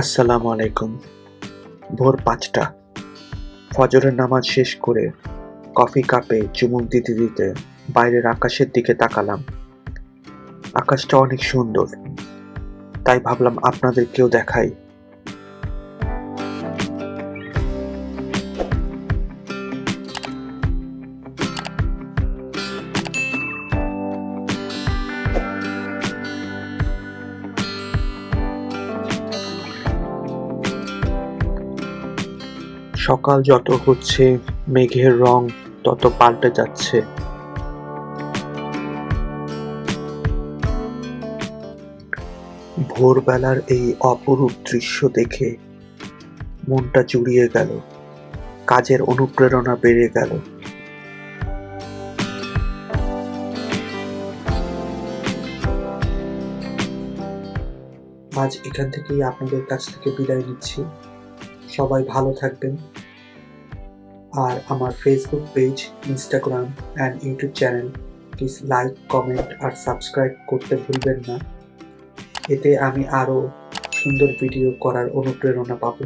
আসসালামু আলাইকুম। ভোর পাঁচটা। ফজরের নামাজ শেষ করে কফি কাপে চুমুক দিতে দিতে বাইরের আকাশের দিকে তাকালাম। আকাশটা অনেক সুন্দর। তাই ভাবলাম আপনাদেরকেও দেখাই। সকাল যত হচ্ছে, মেঘের রং তত পাল্টে যাচ্ছে। ভোরবেলার এই অপরূপ দৃশ্য দেখে মনটা জুড়িয়ে গেল, কাজের অনুপ্রেরণা বেড়ে গেল। আজ এখান থেকেই আপনাদের কাছ থেকে বিদায় নিচ্ছি। সবাই ভালো থাকবেন। আর আমার Facebook page Instagram and YouTube channel please like comment R subscribe করতে ভুলবেন না। এতে আমি আরও সুন্দর ভিডিও করার অনুপ্রেরণা পাবো।